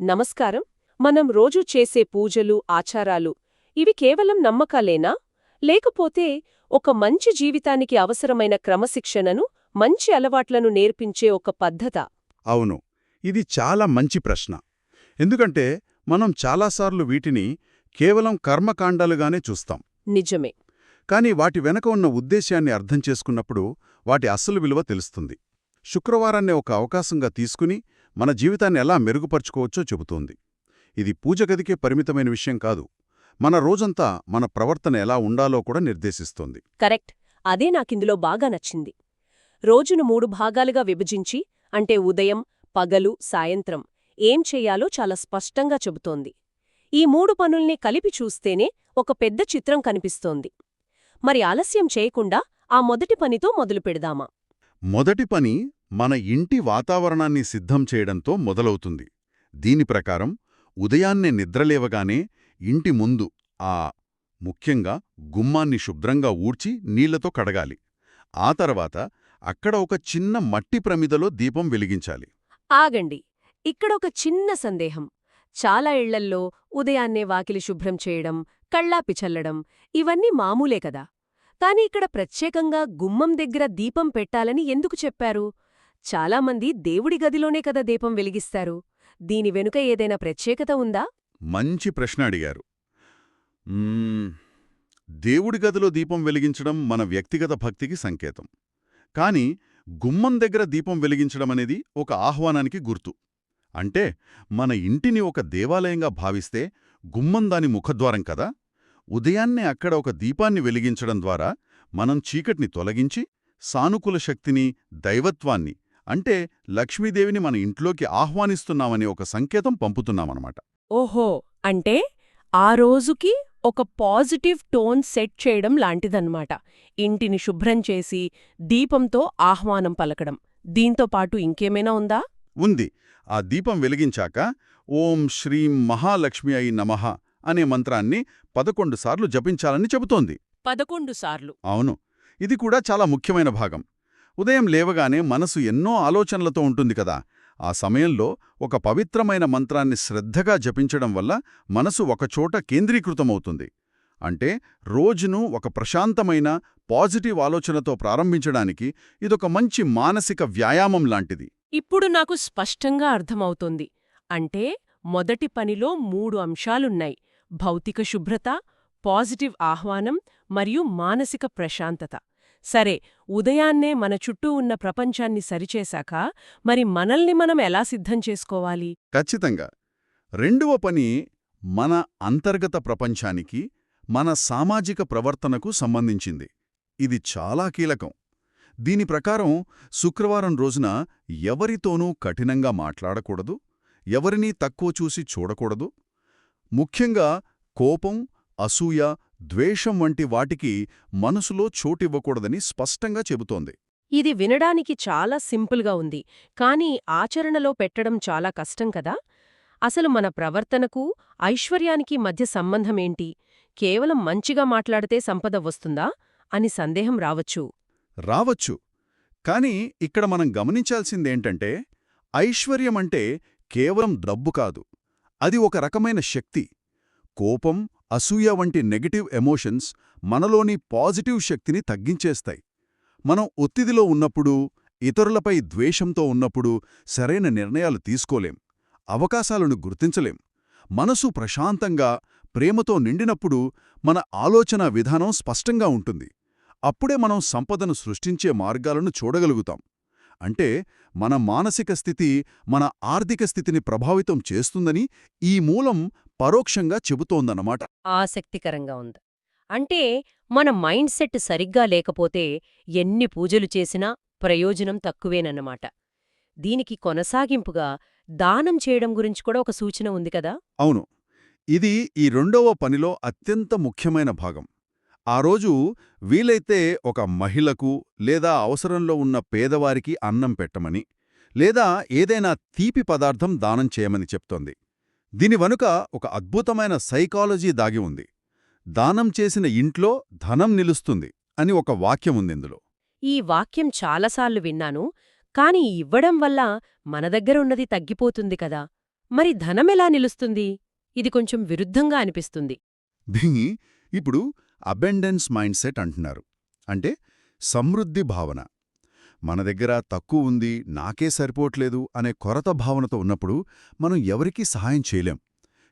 నమస్కారం. మనం రోజూ చేసే పూజలు ఆచారాలు ఇవి కేవలం నమ్మకాలేనా? లేకపోతే ఒక మంచి జీవితానికి అవసరమైన క్రమశిక్షణను మంచి అలవాట్లను నేర్పించే ఒక పద్ధత? అవును. ఇది చాలా మంచి ప్రశ్న. ఎందుకంటే మనం చాలాసార్లు వీటిని కేవలం కర్మకాండాలుగానే చూస్తాం. నిజమే. కానీ వాటి వెనక ఉన్న ఉద్దేశ్యాన్ని అర్థం చేసుకున్నప్పుడు వాటి అసలు విలువ తెలుస్తుంది. శుక్రవారాన్నే ఒక అవకాశంగా తీసుకుని మన జీవితాన్ని ఎలా మెరుగుపరుచుకోవచ్చో చెబుతోంది. ఇది పూజ గదికే పరిమితమైన విషయం కాదు. మన రోజంతా మన ప్రవర్తన ఎలా ఉండాలో కూడా నిర్దేశిస్తోంది. కరెక్ట్. అదే నాకిందులో బాగా నచ్చింది. రోజును మూడు భాగాలుగా విభజించి అంటే ఉదయం పగలు సాయంత్రం ఏం చెయ్యాలో చాలా స్పష్టంగా చెబుతోంది. ఈ మూడు పనుల్ని కలిపి చూస్తేనే ఒక పెద్ద చిత్రం కనిపిస్తోంది. మరి ఆలస్యం చేయకుండా ఆ మొదటి పనితో మొదలు పెడదామా? మొదటి పని మన ఇంటి వాతావరణాన్ని సిద్ధం చేయడంతో మొదలవుతుంది. దీని ప్రకారం ఉదయాన్నే నిద్రలేవగానే ఇంటి ముందు ఆ ముఖ్యంగా గుమ్మాన్ని శుభ్రంగా ఊడ్చి నీళ్ళతో కడగాలి. ఆ తర్వాత అక్కడ ఒక చిన్న మట్టి ప్రమిదలో దీపం వెలిగించాలి. ఆగండి. ఇక్కడొక చిన్న సందేహం. చాలా ఇళ్ళల్లో ఉదయాన్నే వాకిలి శుభ్రం చేయడం కళ్ళాపి చల్లడం ఇవన్నీ మామూలే కదా. కాని ఇక్కడ ప్రత్యేకంగా గుమ్మం దగ్గర దీపం పెట్టాలని ఎందుకు చెప్పారు? చాలామంది దేవుడి గదిలోనే కదా దీపం వెలిగిస్తారు. దీని వెనుక ఏదైనా ప్రత్యేకత ఉందా? మంచి ప్రశ్న అడిగారు. మ్మ్, దేవుడి గదిలో దీపం వెలిగించడం మన వ్యక్తిగత భక్తికి సంకేతం. కాని గుమ్మం దగ్గర దీపం వెలిగించడం అనేది ఒక ఆహ్వానానికి గుర్తు. అంటే మన ఇంటిని ఒక దేవాలయంగా భావిస్తే గుమ్మం దాని ముఖద్వారం కదా? ఉదయాన్నే అక్కడ ఒక దీపాన్ని వెలిగించడం ద్వారా మనం చీకటిని తొలగించి సానుకూల శక్తిని దైవత్వాన్ని అంటే లక్ష్మీదేవిని మన ఇంట్లోకి ఆహ్వానిస్తున్నామనే ఒక సంకేతం పంపుతున్నామన్నమాట. ఓహో! అంటే ఆ రోజుకి ఒక పాజిటివ్ టోన్ సెట్ చేయడం లాంటిదన్నమాట. ఇంటిని శుభ్రం చేసి దీపంతో ఆహ్వానం పలకడం. దీంతో పాటు ఇంకేమైనా ఉందా? ఉంది. ఆ దీపం వెలిగించాక ఓం శ్రీం మహాలక్ష్మి అయి నమః అనే మంత్రాన్ని పదకొండు సార్లు జపించాలని చెబుతోంది. పదకొండు సార్లు. అవును. ఇది కూడా చాలా ముఖ్యమైన భాగం. ఉదయం లేవగానే మనసు ఎన్నో ఆలోచనలతో ఉంటుంది కదా. ఆ సమయంలో ఒక పవిత్రమైన మంత్రాన్ని శ్రద్ధగా జపించడం వల్ల మనసు ఒకచోట కేంద్రీకృతమవుతుంది. అంటే రోజును ఒక ప్రశాంతమైన పాజిటివ్ ఆలోచనతో ప్రారంభించడానికి ఇదొక మంచి మానసిక వ్యాయామం లాంటిది. ఇప్పుడు నాకు స్పష్టంగా అర్థమవుతోంది. అంటే మొదటి పనిలో మూడు అంశాలున్నాయి. భౌతిక శుభ్రత పాజిటివ్ ఆహ్వానం మరియు మానసిక ప్రశాంతత. సరే ఉదయాన్నే మన చుట్టూ ఉన్న ప్రపంచాన్ని సరిచేశాక మరి మనల్ని మనం ఎలా సిద్ధం చేసుకోవాలి? ఖచ్చితంగా. రెండవ పని మన అంతర్గత ప్రపంచానికి మన సామాజిక ప్రవర్తనకు సంబంధించింది. ఇది చాలా కీలకం. దీని ప్రకారం శుక్రవారం రోజున ఎవరితోనూ కఠినంగా మాట్లాడకూడదు ఎవరినీ తక్కువ చూసి చూడకూడదు. ముఖ్యంగా కోపం అసూయ ద్వేషం వంటి వాటికి మనసులో చోటివ్వకూడదని స్పష్టంగా చెబుతోంది. ఇది వినడానికి చాలా సింపుల్గా ఉంది. కానీ ఆచరణలో పెట్టడం చాలా కష్టం కదా? అసలు మన ప్రవర్తనకు ఐశ్వర్యానికి మధ్య సంబంధమేంటి? కేవలం మంచిగా మాట్లాడితే సంపద వస్తుందా? అని సందేహం రావచ్చు. రావచ్చు. కాని ఇక్కడ మనం గమనించాల్సిందేంటంటే ఐశ్వర్యమంటే కేవలం డబ్బు కాదు. అది ఒక రకమైన శక్తి. కోపం అసూయ వంటి నెగటివ్ ఎమోషన్స్ మనలోని పాజిటివ్ శక్తిని తగ్గించేస్తాయి. మనం ఒత్తిడిలో ఉన్నప్పుడు ఇతరులపై ద్వేషంతో ఉన్నప్పుడు సరైన నిర్ణయాలు తీసుకోలేం అవకాశాలను గుర్తించలేం. మనసు ప్రశాంతంగా ప్రేమతో నిండినప్పుడు మన ఆలోచన విధానం స్పష్టంగా ఉంటుంది. అప్పుడే మనం సంపదను సృష్టించే మార్గాలను చూడగలుగుతాం. అంటే మన మానసిక స్థితి మన ఆర్థిక స్థితిని ప్రభావితం చేస్తుందని ఈ మూలం పరోక్షంగా చెబుతోందన్నమాట. ఆసక్తికరంగా ఉంది. అంటే మన మైండ్ సెట్ సరిగ్గా లేకపోతే ఎన్ని పూజలు చేసినా ప్రయోజనం తక్కువేనన్నమాట. దీనికి కొనసాగింపుగా దానం చేయడం గురించి కూడా ఒక సూచన ఉంది కదా? అవును. ఇది ఈ రెండవ పనిలో అత్యంత ముఖ్యమైన భాగం. ఆ రోజు వీలైతే ఒక మహిళకు లేదా అవసరంలో ఉన్న పేదవారికి అన్నం పెట్టమని లేదా ఏదైనా తీపి పదార్థం దానం చేయమని చెప్తోంది. దీని వెనుక ఒక అద్భుతమైన సైకాలజీ దాగి ఉంది. దానం చేసిన ఇంట్లో ధనం నిలుస్తుంది అని ఒక వాక్యం ఉంది ఇందులో. ఈ వాక్యం చాలాసార్లు విన్నాను కాని ఇవ్వడం వల్ల మన దగ్గర ఉన్నది తగ్గిపోతుంది కదా. మరి ధనమెలా నిలుస్తుంది? ఇది కొంచెం విరుద్ధంగా అనిపిస్తుంది. దీన్ని ఇప్పుడు అబెండెన్స్ మైండ్ సెట్ అంటున్నారు. అంటే సమృద్ధి భావన. మన దగ్గర తక్కువ ఉంది నాకే సరిపోవట్లేదు అనే కొరత భావనతో ఉన్నప్పుడు మనం ఎవరికీ సహాయం చేయలేం.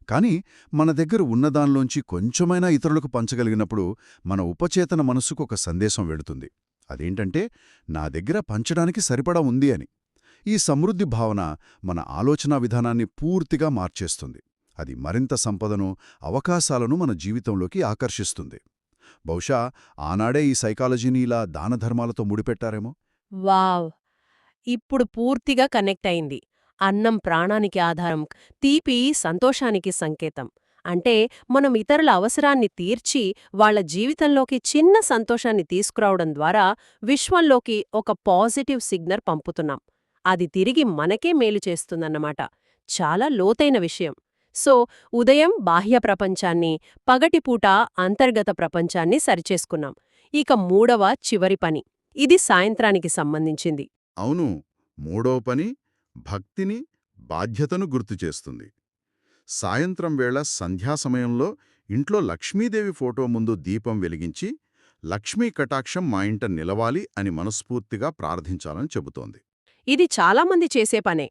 కానీ మన దగ్గర ఉన్నదానిలోంచి కొంచెమైనా ఇతరులకు పంచగలిగినప్పుడు మన ఉపచేతన మనసుకు ఒక సందేశం వెళుతుంది. అదేంటంటే నా దగ్గర పంచడానికి సరిపడా ఉంది అని. ఈ సమృద్ధి భావన మన ఆలోచనా విధానాన్ని పూర్తిగా మార్చేస్తుంది. అది మరింత సంపదను అవకాశాలను మన జీవితంలోకి ఆకర్షిస్తుంది. బహుశా ఆనాడే ఈ సైకాలజీని ఇలా దానధర్మాలతో ముడిపెట్టారేమో? వావ్! ఇప్పుడు పూర్తిగా కనెక్ట్ అయింది అన్నం ప్రాణానికి ఆధారం తీపి సంతోషానికి సంకేతం. అంటే మనం ఇతరుల అవసరాన్ని తీర్చి వాళ్ళ జీవితంలోకి చిన్న సంతోషాన్ని తీసుకురావడం ద్వారా విశ్వంలోకి ఒక పాజిటివ్ సిగ్నల్ పంపుతున్నాం. అది తిరిగి మనకే మేలు చేస్తుందన్నమాట. చాలా లోతైన విషయం. సో ఉదయం బాహ్య ప్రపంచాన్ని పగటిపూట అంతర్గత ప్రపంచాన్ని సరిచేసుకున్నాం. ఇక మూడవ చివరి పని. ఇది సాయంత్రానికి సంబంధించింది. అవును. మూడో పని భక్తిని బాధ్యతను గుర్తుచేస్తుంది సాయంత్రం వేళ సంధ్యా సమయంలో ఇంట్లో లక్ష్మీదేవి ఫోటో ముందు దీపం వెలిగించి లక్ష్మీ కటాక్షం మా ఇంట నిలవాలి అని మనస్ఫూర్తిగా ప్రార్థించాలని చెబుతోంది. ఇది చాలామంది చేసే పనే.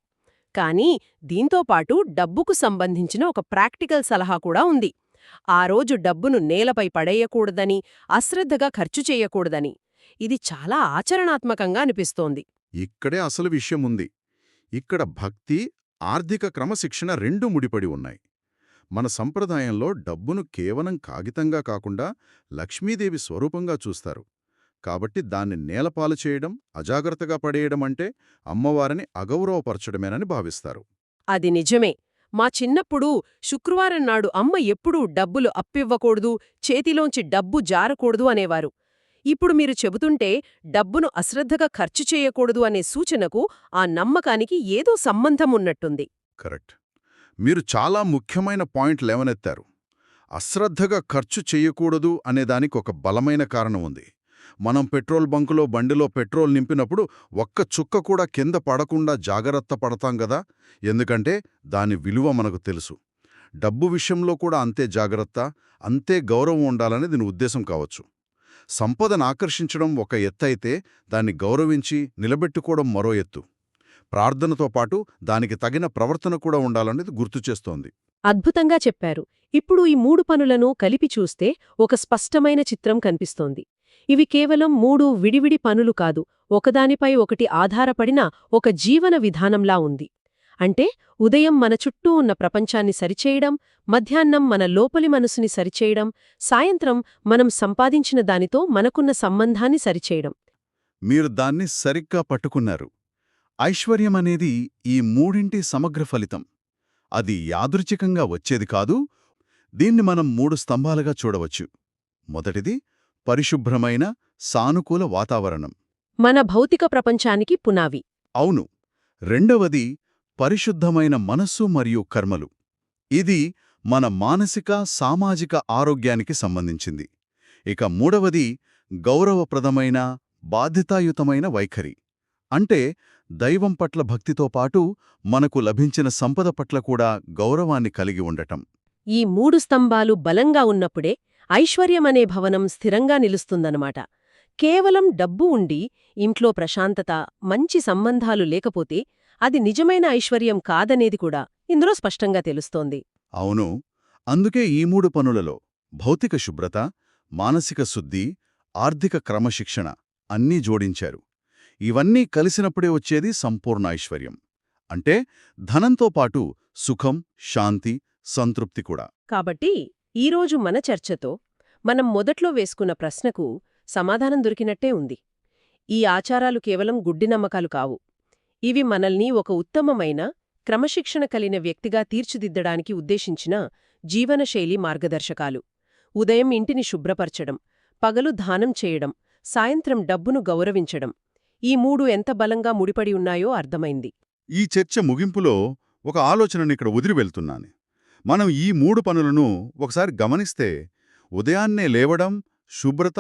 కానీ దీంతో పాటు డబ్బుకు సంబంధించిన ఒక ప్రాక్టికల్ సలహా కూడా ఉంది. ఆ రోజు డబ్బును నేలపై పడేయకూడదని అశ్రద్ధగా ఖర్చు చేయకూడదని. ఇది చాలా ఆచరణాత్మకంగా అనిపిస్తోంది. ఇక్కడే అసలు విషయం ఉంది ఇక్కడ భక్తి ఆర్థిక క్రమశిక్షణ రెండూ ముడిపడి ఉన్నాయి. మన సంప్రదాయంలో డబ్బును కేవలం కాగితంగా కాకుండా లక్ష్మీదేవి స్వరూపంగా చూస్తారు. కాబట్టి దాన్ని నేలపాలు చేయడం అజాగ్రత్తగా పడేయడం అంటే అమ్మవారిని అగౌరవపరచడమేనని భావిస్తారు. అది నిజమే. మా చిన్నప్పుడు శుక్రవారం నాడు అమ్మ ఎప్పుడూ డబ్బులు అప్పివ్వకూడదు చేతిలోంచి డబ్బు జారకూడదు అనేవారు. ఇప్పుడు మీరు చెబుతుంటే డబ్బును అశ్రద్ధగా ఖర్చు చేయకూడదు అనే సూచనకు ఆ నమ్మకానికి ఏదో సంబంధం ఉన్నట్టుంది. కరెక్ట్. మీరు చాలా ముఖ్యమైన పాయింట్ లేవనెత్తారు. అశ్రద్ధగా ఖర్చు చెయ్యకూడదు అనేదానికి ఒక బలమైన కారణం ఉంది. మనం పెట్రోల్ బంకులో బండిలో పెట్రోల్ నింపినప్పుడు ఒక్క చుక్క కూడా కింద పడకుండా జాగ్రత్త పడతాం గదా? ఎందుకంటే దాని విలువ మనకు తెలుసు. డబ్బు విషయంలో కూడా అంతే జాగ్రత్త అంతే గౌరవం ఉండాలనే దీని ఉద్దేశం కావచ్చు. సంపదను ఆకర్షించడం ఒక ఎత్తైతే దాన్ని గౌరవించి నిలబెట్టుకోవడం మరో ఎత్తు. ప్రార్థనతో పాటు దానికి తగిన ప్రవర్తన కూడా ఉండాలనేది గుర్తుచేస్తోంది అద్భుతంగా చెప్పారు. ఇప్పుడు ఈ మూడు పనులను కలిపి చూస్తే ఒక స్పష్టమైన చిత్రం కనిపిస్తోంది. ఇవి కేవలం మూడు విడివిడి పనులు కాదు ఒకదానిపై ఒకటి ఆధారపడిన ఒక జీవన విధానంలా ఉంది. అంటే ఉదయం మన చుట్టూ ఉన్న ప్రపంచాన్ని సరిచేయడం మధ్యాహ్నం మన లోపలి మనసుని సరిచేయడం సాయంత్రం మనం సంపాదించిన దానితో మనకున్న సంబంధాన్ని సరిచేయడం. మీరు దాన్ని సరిగ్గా పట్టుకున్నారు. ఐశ్వర్యమనేది ఈ మూడింటి సమగ్ర ఫలితం. అది యాదృచ్ఛికంగా వచ్చేది కాదు దీన్ని మనం మూడు స్తంభాలుగా చూడవచ్చు. మొదటిది పరిశుభ్రమైన సానుకూల వాతావరణం. మన భౌతిక ప్రపంచానికి పునావి. అవును. రెండవది పరిశుద్ధమైన మనస్సు మరియు కర్మలు. ఇది మన మానసిక సామాజిక ఆరోగ్యానికి సంబంధించింది. ఇక మూడవది గౌరవప్రదమైన బాధ్యతాయుతమైన వైఖరి. అంటే దైవం పట్ల భక్తితో పాటు మనకు లభించిన సంపద పట్ల కూడా గౌరవాన్ని కలిగి ఉండటం. ఈ మూడు స్తంభాలు బలంగా ఉన్నప్పుడే ఐశ్వర్యమనే భవనం స్థిరంగా నిలుస్తుందన్నమాట. కేవలం డబ్బు ఉండి ఇంట్లో ప్రశాంతత మంచి సంబంధాలు లేకపోతే అది నిజమైన ఐశ్వర్యం కాదనేది కూడా ఇందులో స్పష్టంగా తెలుస్తోంది. అవును. అందుకే ఈ మూడు పనులలో భౌతిక శుభ్రత మానసిక శుద్ధి ఆర్థిక క్రమశిక్షణ అన్నీ జోడించారు. ఇవన్నీ కలిసినప్పుడే వచ్చేది సంపూర్ణ ఐశ్వర్యం. అంటే ధనంతో పాటు సుఖం శాంతి సంతృప్తి కూడా. కాబట్టి ఈరోజు మన చర్చతో మనం మొదట్లో వేసుకున్న ప్రశ్నకు సమాధానం దొరికినట్టే ఉంది. ఈ ఆచారాలు కేవలం గుడ్డి నమ్మకాలు కావు. ఇవి మనల్ని ఒక ఉత్తమమైన క్రమశిక్షణ కలిగిన వ్యక్తిగా తీర్చిదిద్దడానికి ఉద్దేశించిన జీవనశైలి మార్గదర్శకాలు. ఉదయం ఇంటిని శుభ్రపరచడం పగలు దానం చేయడం సాయంత్రం డబ్బును గౌరవించడం. ఈ మూడు ఎంత బలంగా ముడిపడి ఉన్నాయో అర్థమైంది. ఈ చర్చ ముగింపులో ఒక ఆలోచననిక్కడ ఇక్కడ వదిలి వెళ్తున్నాను. మనం ఈ మూడు పనులను ఒకసారి గమనిస్తే ఉదయాన్నే లేవడం శుభ్రత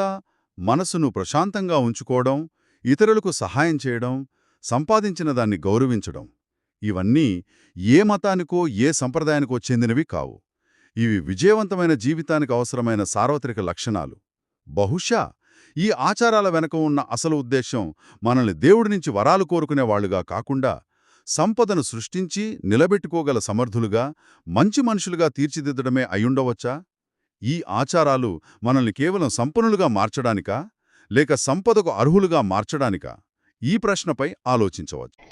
మనసును ప్రశాంతంగా ఉంచుకోవడం ఇతరులకు సహాయం చేయడం సంపాదించిన దాన్ని గౌరవించడం. ఇవన్నీ ఏ మతానికో ఏ సంప్రదాయానికో చెందినవి కావు. ఇవి విజయవంతమైన జీవితానికి అవసరమైన సార్వత్రిక లక్షణాలు. బహుశా ఈ ఆచారాల వెనక ఉన్న అసలు ఉద్దేశం మనల్ని దేవుడి నుంచి వరాలు కోరుకునేవాళ్ళుగా కాకుండా సంపదను సృష్టించి నిలబెట్టుకోగల సమర్థులుగా మంచి మనుషులుగా తీర్చిదిద్దడమే అయుండవచ్చా ఈ ఆచారాలు మనల్ని కేవలం సంపన్నులుగా మార్చడానికా? లేక సంపదకు అర్హులుగా మార్చడానికా? ఈ ప్రశ్నపై ఆలోచించవచ్చు